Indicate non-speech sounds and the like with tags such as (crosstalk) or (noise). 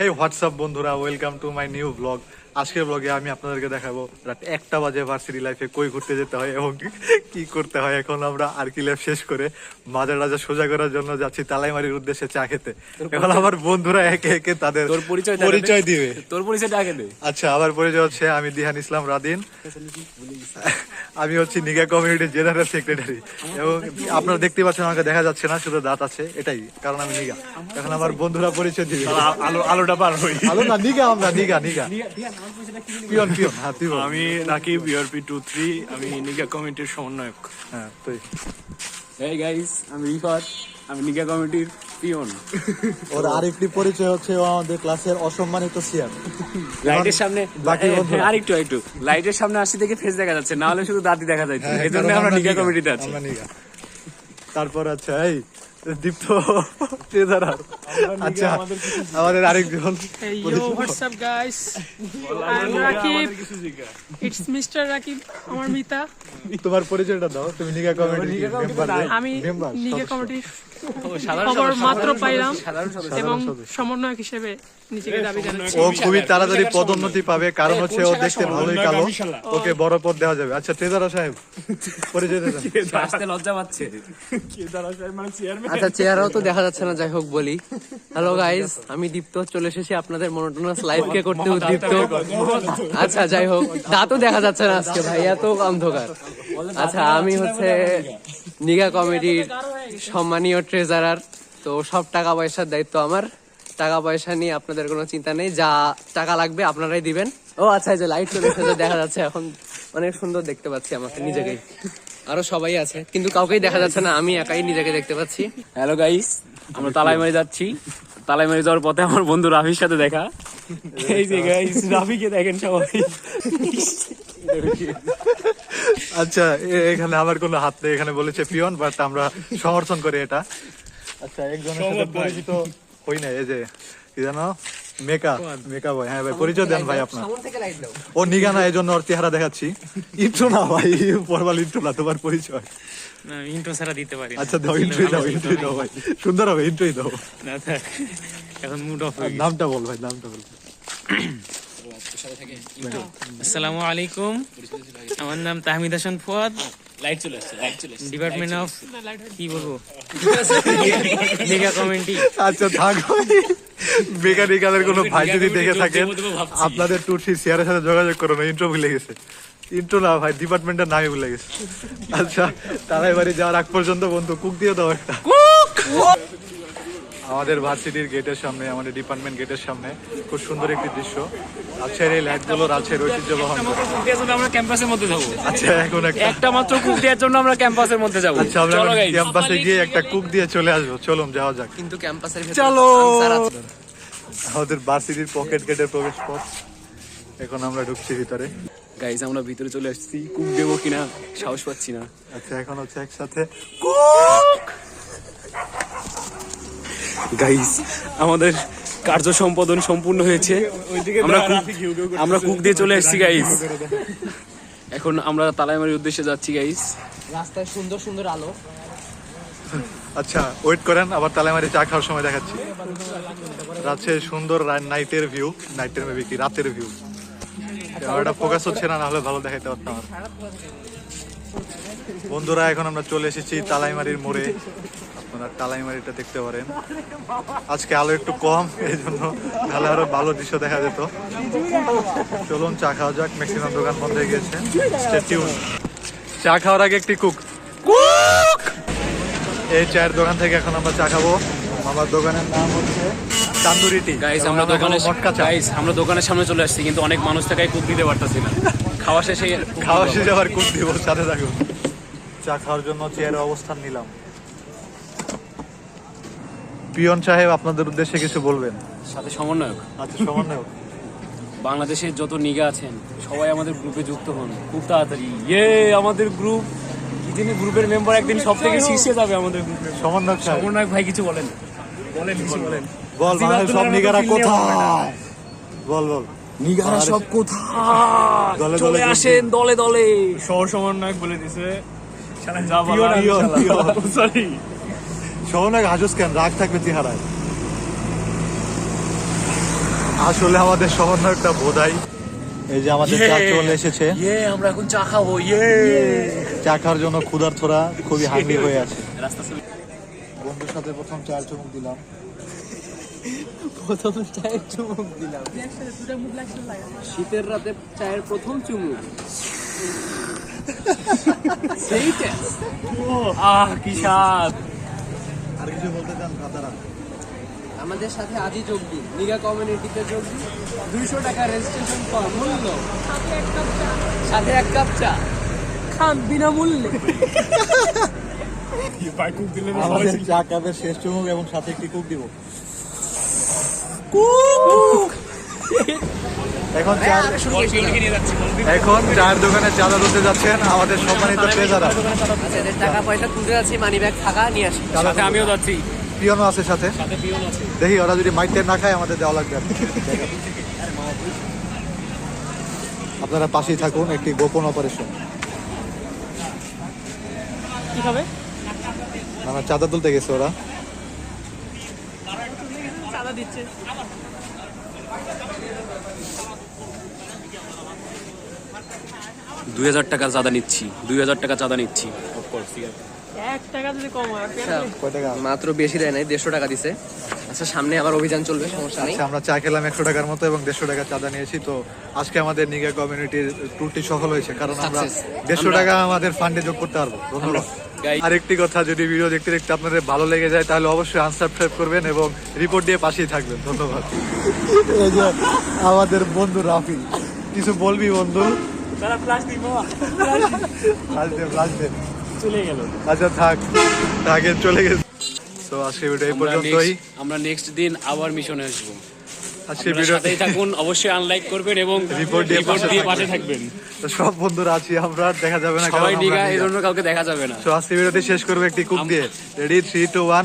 হেই what's up বন্ধুরা? Welcome to my new blog আজকের ব্লগে আমি আপনাদেরকে দেখাবো রাত একটা বাজে ভার্সিটি লাইফে কই ঘুরতে যেতে হয় এবং কি- করতে হয়। এখন আমরা আর কি ল্যাব শেষ করে মাজার রাজা সোজা করার জন্য যাচ্ছি তালাইমারির উদ্দেশ্যে চা খেতে। এখন আমার বন্ধুরা একে একে তাদের তোর পরিচয় পরিচয় দিবে। তোর আগে দে আচ্ছা আমার পরিচয় হচ্ছে আমি দিহান ইসলাম রাদিন। আমি হচ্ছি নিগা কমিউনিটির জেনারেল সেক্রেটারি। এবং আপনারা দেখতে পাচ্ছেন আমাকে দেখা যাচ্ছে না শুধু দাঁত আছে এটাই কারণ আমি নিগা এখন আমার বন্ধুরা পরিচয় দিবে। আলো আলোটা পার হই। আলো না নিগা আমরা নিগা নিগা পিয়ন পিয়ন হ্যাঁ তুই আমি নাকি বিআরপি টু থ্রি আমি নিগা কমিউনিটির সমন্বয়ক। হ্যাঁ তুই। এই গাইস আমি রিফাত আমি নিগা কমিটির পিয়ন ওর আরেকটি পরিচয় হচ্ছে ও আমাদের ক্লাসের অসম্মানিত সিয়ার লাইটের সামনে বাকি আরেকটু একটু লাইটের সামনে আসি দেখে ফেস দেখা যাচ্ছে না হলে শুধু দাঁতই দেখা যাচ্ছে। এই জন্য আমরা নিগা কমিটিতে আছি। তারপর আচ্ছা এই দীপ্ত ট্রেজারার আচ্ছা আমাদের আরেকজন up guys? I'm Rakib. It's Mr. আমার মিতা। তোমার পরিচয়টা দাও তুমি নিগা আমি নিগে খবর মাত্র পাইলাম এবং সমন্বয়ক হিসেবে নিজেকে দাবি জানাচ্ছি। ও খুবই তাড়াতাড়ি পদোন্নতি পাবে কারণ হচ্ছে ও দেখতে ভালোই কালো। ওকে বড় পদ দেওয়া যাবে। আচ্ছা ট্রেজারার সাহেব পরিচয় দেন। আসতে লজ্জা পাচ্ছে আচ্ছা চেহারাও তো দেখা যাচ্ছে না যাই হোক বলি। হ্যালো গাইস আমি দীপ্ত চলে এসেছি আপনাদের মনোটোনাস লাইভ কে করতে উদ্দীপ্ত। আচ্ছা যাই হোক দাঁতও দেখা যাচ্ছে না আজকে ভাইয়া তো অন্ধকার। আচ্ছা আমি হচ্ছে নিগা কমিটির সম্মানীয় ট্রেজারার তো সব টাকা পয়সার দায়িত্ব আমার। টাকা পয়সা নিয়ে আপনাদের কোনো চিন্তা নেই যা টাকা লাগবে আপনারাই দিবেন। ও আচ্ছা এই যে লাইট চলে এসেছে দেখা যাচ্ছে এখন। অনেক সুন্দর দেখতে পাচ্ছি আমাকে নিজেকেই। আরও সবাই আছে কিন্তু কাউকেই দেখা যাচ্ছে না আমি একাই নিজেকে দেখতে পাচ্ছি। হ্যালো গাইস আমরা তালাইমারি যাচ্ছি। তালাইমারি যাওয়ার পথে আমার বন্ধু রাফির সাথে দেখা। এই যে গাইস রাফিকে দেখেন সবাই। আচ্ছা এখানে আমার কোনো হাত নেই এখানে বলেছে পিয়ন বাট আমরা সমর্থন করি এটা। আচ্ছা একজনের সাথে পরিচিত হই না এই যে কি জানো? মেকা মেকা ভাই হ্যাঁ ভাই পরিচয় দেন ভাই আপনার। ও নিগা না এই জন্য ওর চেহারা দেখাচ্ছি। ইন্ট্রো না ভাই পরবাল ইন্ট্রো না তোমার পরিচয়। ইন্ট্রো ছাড়া দিতে পারি আচ্ছা দাও ইন্ট্রো দাও ইন্ট্রো দাও ভাই। সুন্দর হবে ইন্ট্রোই দাও। না, থাক। এখন মুড অফ আর নামটা বল ভাই নামটা বল। আসসালামু আলাইকুম। আমার নাম তাহমিদ হাসান ফুয়াদ। লাইট চলে আসছে লাইট চলে আসছে ডিপার্টমেন্ট অফ কি বলব? (laughs) মেগা কমেন্টি আচ্ছা থাক মেকানিক্যালের কোনো ভাই যদি দেখে থাকেন আপনাদের টুটসি সিয়ারের সাথে যোগাযোগ করুন ইন্ট্রো ভুলে গেছে। ইন্ট্রো না ভাই ডিপার্টমেন্টের নামই ভুলে গেছে। আচ্ছা তারাই বাড়ি যাওয়ার আগ পর্যন্ত বন্ধু কুক দিয়ে দাও একটা। আমাদের ভার্সিটির গেটের সামনে আমাদের ডিপার্টমেন্ট গেটের সামনে খুব সুন্দর একটি দৃশ্য। রাজশাহীর এই লাইটগুলো রাজশাহীর ঐতিহ্য বহন। কুক আমরা ক্যাম্পাসের মধ্যে যাব। আচ্ছা এখন একটা একটা মাত্র কুক দেওয়ার জন্য আমরা ক্যাম্পাসের মধ্যে যাব। আচ্ছা আমরা ক্যাম্পাসে গিয়ে একটা কুক দিয়ে চলে আসব। চলুন যাওয়া যাক। কিন্তু ক্যাম্পাসের ভেতরে চলো! আমাদের ভার্সিটির পকেট গেটের প্রবেশ পথ। এখন আমরা ঢুকছি ভিতরে। গাইস আমরা ভিতরে চলে আসছি। কুক দেবো কিনা? সাহস পাচ্ছি না। আচ্ছা এখন হচ্ছে একসাথে গাইস আমাদের কার্য সম্পাদন সম্পূর্ণ হয়েছে। আমরা কুক আমরা কুক দিয়ে চলে এসেছি গাইস এখন আমরা তালাইমারির উদ্দেশ্যে যাচ্ছি গাইস রাস্তায় সুন্দর সুন্দর আলো। আচ্ছা ওয়েট করেন আবার তালাইমারি চা খাওয়ার সময় দেখাচ্ছি। রাজশাহীর সুন্দর নাইটের ভিউ নাইটের মেবি কি রাতের ভিউ এটা ফোকাস হচ্ছে না নাহলে ভালো দেখাইতে পারতাম। বন্ধুরা এখন আমরা চলে এসেছি তালাইমারির মোড়ে। আপনারা তালাইমারিটা দেখতে পারেন। আজকে আলো একটু কম এই জন্য তাহলে আরও ভালো দৃশ্য দেখা যেত। চলুন চা খাওয়া যাক ম্যাক্সিমাম দোকান বন্ধ হয়ে গেছে চা খাওয়ার আগে একটি কুক কুক এই চায়ের দোকান থেকে এখন আমরা চা খাব। আমার দোকানের নাম হচ্ছে গাইস আমরা দোকানে মটকা চা। গাইস আমরা দোকানের সামনে চলে আসছি কিন্তু অনেক মানুষ কুক দিতে পারতাছি না। খাওয়া শেষে খাওয়া শেষে আবার কুক দিব সাথে থাকুন। চা খাওয়ার জন্য চেয়ারে অবস্থান নিলাম। পিয়ন সাহেব আপনাদের উদ্দেশ্যে কিছু বলবেন? সাথে সমন্বয়ক। আচ্ছা সমন্বয়ক। বাংলাদেশের যত নিগা আছেন সবাই আমাদের গ্রুপে যুক্ত হন। খুব তাড়াতাড়ি। ইয়ে আমাদের গ্রুপ। কি জানি গ্রুপের মেম্বার একদিন সব থেকে শীর্ষে যাবে আমাদের গ্রুপে সমন্বয় সাহেব। সমন্বয়ক ভাই কিছু বলেন। বলেন কিছু বলেন। বল বাংলাদেশ সব নিগারা কোথায়? বল বল। নিগারা সব কোথায়? দলে দলে চলে আসেন দলে দলে। সহ সমন্বয়ক বলে দিছে। Peon, peon. সরি সমন্বয় হাজুস কেন রাগ থাকবে চেহারায়। আসলে আমাদের সমন্বয়কটা বোধাই। এই যে আমাদের চা চলে এসেছে। ইয়ে আমরা এখন চা খাব ইয়ে চা খাওয়ার জন্য ক্ষুধার্থরা খুবই হাঙ্গি হয়ে আছে। বন্ধুর সাথে প্রথম চায়ের চুমুক দিলাম। প্রথম চায়ের চুমুক দিলাম। শীতের রাতে চায়ের প্রথম চুমুক। (laughs) সেই test। আহ কি স্বাদ। আর কিছু বলতে চান খাতারা আমাদের সাথে আজই যোগ দিন। নিগা কমিউনিটিতে যোগ দিন। দুইশো টাকা রেজিস্ট্রেশন কর মূল্য? সাথে এক কাপ চা। সাথে এক কাপ চা। খান বিনামূল্যে। আমাদের চা কাপের শেষ চুমুক এবং সাথে একটি কুক দিব। (laughs) (laughs) এখন চার এখন চায়ের দোকানে চাঁদা দিতে যাচ্ছেন আমাদের সম্মানিত ট্রেজারা টাকা পয়সা তুলতে যাচ্ছি মানি ব্যাগ থাকা নিয়ে আসি সাথে আমিও যাচ্ছি। পিয়নো আছে সাথে। সাথে পিয়ন আছে। দেখি ওরা যদি মাইটের না খায় আমাদের দেওয়া লাগবে আপনারা পাশেই থাকুন একটি গোপন অপারেশন কি আমার চাঁদা তুলতে গেছে ওরা। চাঁদা দিচ্ছে। দুই হাজার টাকা চাঁদা নিচ্ছি দুই হাজার টাকা চাঁদা নিচ্ছি। এক টাকা যদি কম হয় কয় টাকা? মাত্র বেশি দেয় নাই দেড়শো টাকা দিছে। আচ্ছা সামনে আবার অভিযান চলবে সমস্যা নেই। আচ্ছা আমরা চা খেলাম একশো টাকার মতো এবং দেড়শো টাকা চাঁদা নিয়েছি তো আজকে আমাদের নিগা কমিউনিটির ট্যুরটি সফল হয়েছে কারণ আমরা দেড়শো টাকা আমাদের ফান্ডে যোগ করতে পারব। ধন্যবাদ। আরেকটি কথা যদি ভিডিও দেখতে দেখতে আপনাদের ভালো লেগে যায় তাহলে অবশ্যই আনসাবস্ক্রাইব করবেন এবং রিপোর্ট দিয়ে পাশেই থাকবেন। ধন্যবাদ। আমাদের বন্ধু রাফি কিছু বলবি বন্ধু? ফ্লাশ দে ফ্লাশ দে চলে গেল। আচ্ছা থাক। থাকেন চলে গেছে। তো আজকে ভিডিও এই পর্যন্তই। আমরা নেক্সট দিন আবার মিশনে আসব। আজকে থাকুন অবশ্যই আনলাইক করবেন এবং দিয়ে রিপোর্ট পাশে দিয়ে থাকবেন। পাশে থাকবেন। সব বন্ধুরা আছি আমরা দেখা যাবে না সবাই নিগা এই জন্য কাউকে দেখা যাবে না। তো আজকে ভিডিওটি শেষ করব একটি কুক দিয়ে। Ready three two one